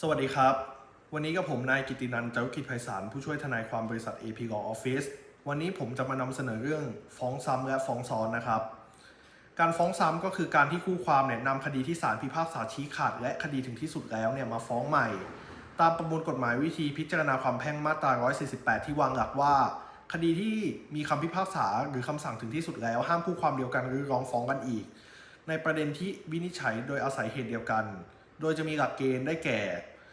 สวัสดีครับ วันนี้กับผมนายกิตินันท์จากิจไพศาลผู้ช่วยทนายความบริษัท AP Law Office วันนี้ผมจะมานำเสนอเรื่องฟ้องซ้ำและฟ้องซ้อนนะครับ การฟ้องซ้ำก็คือการที่คู่ความเนี่ยนำคดีที่ศาลพิพากษาชี้ขาด และคดีถึงที่สุดแล้วเนี่ยมาฟ้องใหม่ ตามประมวลกฎหมายวิธีพิจารณาความแพ่งมาตรา 148 ที่วางหลักว่า คดีที่มีคำพิพากษาหรือคำสั่งถึงที่สุดแล้ว ห้ามคู่ความเดียวกันหรือร้องฟ้องกันอีก ในประเด็นที่วินิจฉัยโดยอาศัยเหตุเดียวกัน โดยจะมีหลักเกณฑ์ได้แก่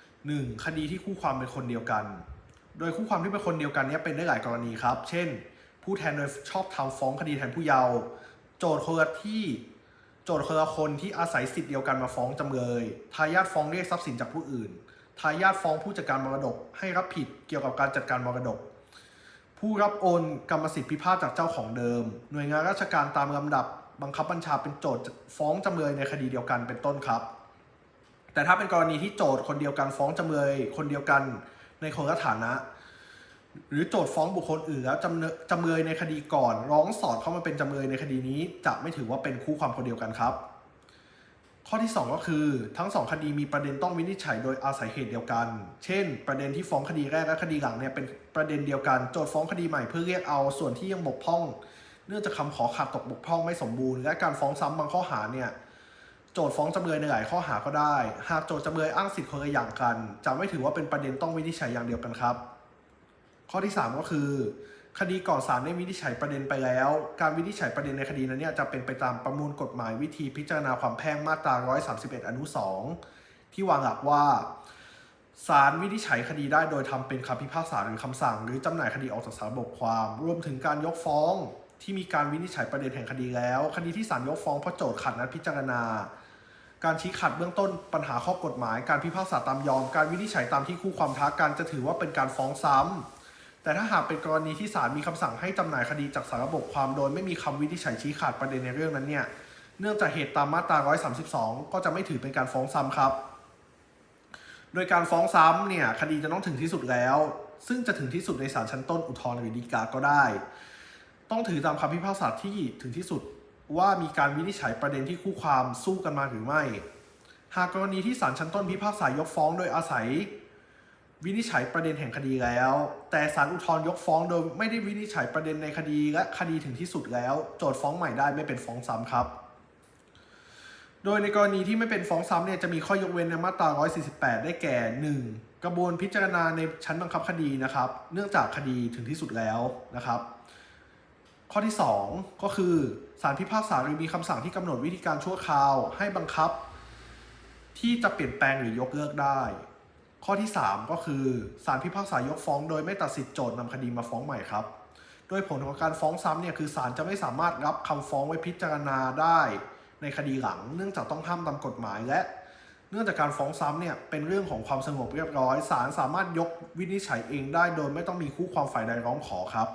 1. คดีที่คู่ความเป็นคนเดียวกัน โดยคู่ความที่เป็นคนเดียวกันนี้เป็นได้หลายกรณีครับ เช่น ผู้แทนโดยชอบทำฟ้องคดีแทนผู้เยาว์ โจทย์คนละที่โจทย์คนละคนที่อาศัยสิทธิ์เดียวกันมาฟ้องจำเลย ทายาทฟ้องเรียกทรัพย์สินจากผู้อื่น ทายาทฟ้องผู้จัดการมรดก ให้รับผิดเกี่ยวกับการจัดการมรดก ผู้รับโอนกรรมสิทธิพิพาทจากเจ้าของเดิม หน่วยงานราชการตามลำดับ บังคับบัญชาเป็นโจทย์ฟ้องจำเลยในคดีเดียวกันเป็นต้นครับ แต่ถ้าเป็นกรณีที่โจทย์คนเดียวกันฟ้องจำเลยคนเดียวกันในคนละฐานะ หรือโจทย์ฟ้องบุคคลอื่นแล้วจำเนจำเลยในคดีก่อน ร้องสอดเข้ามาเป็นจำเลยในคดีนี้ จะไม่ถือว่าเป็นคู่ความคนเดียวกันครับ ข้อที่ 2 ก็คือทั้งสองคดีมีประเด็นต้องวินิจฉัยโดยอาศัยเหตุเดียวกัน เช่น ประเด็นที่ฟ้องคดีแรกและคดีหลังเนี่ยเป็นประเด็นเดียวกัน โจทย์ฟ้องคดีใหม่เพื่อเรียกเอาส่วนที่ยังบกพร่อง เนื่องจากคำขอขาดตกบกพร่องไม่สมบูรณ์ และการฟ้องซ้ำบางข้อหาเนี่ย โจทฟ้องจำเลยในหลายข้อหาก็ได้ หากโจทจำเลยอ้างสิทธิ์คนละอย่างกัน จะไม่ถือว่าเป็นประเด็นต้องวินิจฉัยอย่างเดียวกันครับ ข้อที่ 3 ก็คือ คดีก่อนศาลได้วินิจฉัยประเด็นไปแล้ว การวินิจฉัยประเด็นในคดีนั้นเนี่ยจะเป็นไปตามประมวลกฎหมายวิธีพิจารณาความแพ่งมาตรา 131 อนุ 2 ที่วางหลักว่าศาลวินิจฉัยคดีได้โดยทำเป็นคำพิพากษาหรือคำสั่ง หรือจำหน่ายคดีออกจากสาระบบความ รวมถึงการยกฟ้อง ที่มีการวินิจฉัยประเด็นแห่งคดีแล้ว คดีที่ศาลยกฟ้องเพราะโจทย์ขัดนัดพิจารณา การชี้ขัดเบื้องต้นปัญหาข้อกฎหมาย การพิพากษาตามยอม การวินิจฉัยตามที่คู่ความท้ากันจะถือว่าเป็นการฟ้องซ้ำ แต่ถ้าหากเป็นกรณีที่ศาลมีคำสั่งให้จำหน่ายคดีจากสารระบบความโดยไม่มีคำวินิจฉัยชี้ขาดประเด็นในเรื่องนั้นเนี่ย เนื่องจากเหตุตามมาตรา 132 ก็จะไม่ถือเป็นการฟ้องซ้ำครับ โดยการฟ้องซ้ำเนี่ยคดีจะต้องถึงที่สุดแล้ว ซึ่งจะถึงที่สุดในศาลชั้นต้นอุทธรณ์หรือฎีกาก็ได้ ต้องถือตามคำพิพากษาที่ถึงที่สุดว่ามีการวินิจฉัยประเด็นที่คู่ความสู้กันมาหรือไม่ หากกรณีที่ศาลชั้นต้นพิพากษายกฟ้องโดยอาศัย วินิจฉัยประเด็นแห่งคดีแล้ว แต่ศาลอุทธรณ์ยกฟ้องโดยไม่ได้วินิจฉัยประเด็นในคดีและคดีถึงที่สุดแล้ว โจทย์ฟ้องใหม่ได้ไม่เป็นฟ้องซ้ำครับ โดยในกรณีที่ไม่เป็นฟ้องซ้ำเนี่ยจะมีข้อยกเว้นในมาตรา 148 ได้แก่ 1. กระบวนพิจารณาในชั้นบังคับคดีนะครับ เนื่องจากคดีถึงที่สุดแล้วนะครับ ข้อที่ 2 ก็คือศาลพิพากษาหรือมีคำสั่งที่กำหนดวิธีการชั่วคราว ให้บังคับ ที่จะเปลี่ยนแปลงหรือยกเลิกได้ ข้อที่ 3 ก็คือศาลพิพากษายกฟ้อง โดยไม่ตัดสิทธิ์โจทย์นำคดีมาฟ้องใหม่ครับ โดยผลของการฟ้องซ้ำเนี่ยคือศาลจะไม่สามารถรับคำฟ้องไว้พิจารณาได้ในคดีหลัง เนื่องจากต้องห้ามตามกฎหมายและเนื่องจากการฟ้องซ้ำเนี่ยเป็นเรื่องของความสงบเรียบร้อยศาลสามารถยกวินิจฉัยเองได้ โดยไม่ต้องมีคู่ความฝ่ายใดร้องขอครับ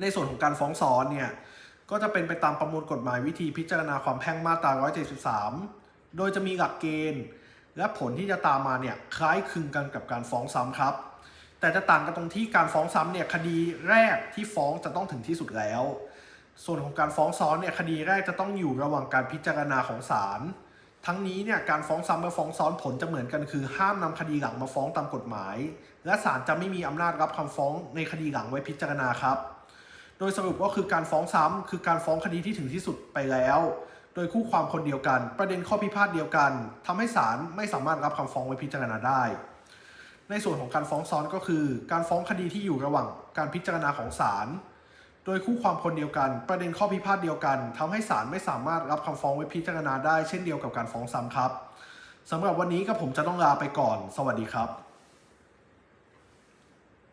ในส่วนของการฟ้องซ้อนเนี่ยก็จะเป็นไปตามประมวลกฎหมายวิธีพิจารณาความแพ่งมาตรา 173 โดยจะมีหลักเกณฑ์ และผลที่จะตามมาเนี่ยคล้ายคลึงกันกับการฟ้องซ้ำครับ แต่จะต่างกันตรงที่การฟ้องซ้ำเนี่ยคดีแรกที่ฟ้องจะต้องถึงที่สุดแล้ว ส่วนของการฟ้องซ้อนเนี่ยคดีแรกจะต้องอยู่ระหว่างการพิจารณาของศาล ทั้งนี้เนี่ยการฟ้องซ้ำและฟ้องซ้อนผลจะเหมือนกันคือ ห้ามนำคดีหลังมาฟ้องตามกฎหมาย และศาลจะไม่มีอำนาจรับคำฟ้องในคดีหลังไว้พิจารณาครับ ดยสรุปก็คือการฟ้องซ้ำคือการฟ้องคดีที่ถึงที่สุดไปแล้ว โดยคู่ความคนเดียวกัน ประเด็นข้อพิพาทเดียวกันทำให้ศาลไม่สามารถรับคำฟ้องไว้พิจารณาได้ ในส่วนของการฟ้องซ้อนก็คือ การฟ้องคดีที่อยู่ระหว่างการพิจารณาของศาลโดยคู่ความคนเดียวกัน ประเด็นข้อพิพาทเดียวกันทำให้ศาลไม่สามารถรับคำฟ้องไว้พิจารณาได้ เช่นเดียวกับการฟ้องซ้ำครับสำหรับวันนี้ก็ผมจะต้องลาไปก่อน สวัสดีครับ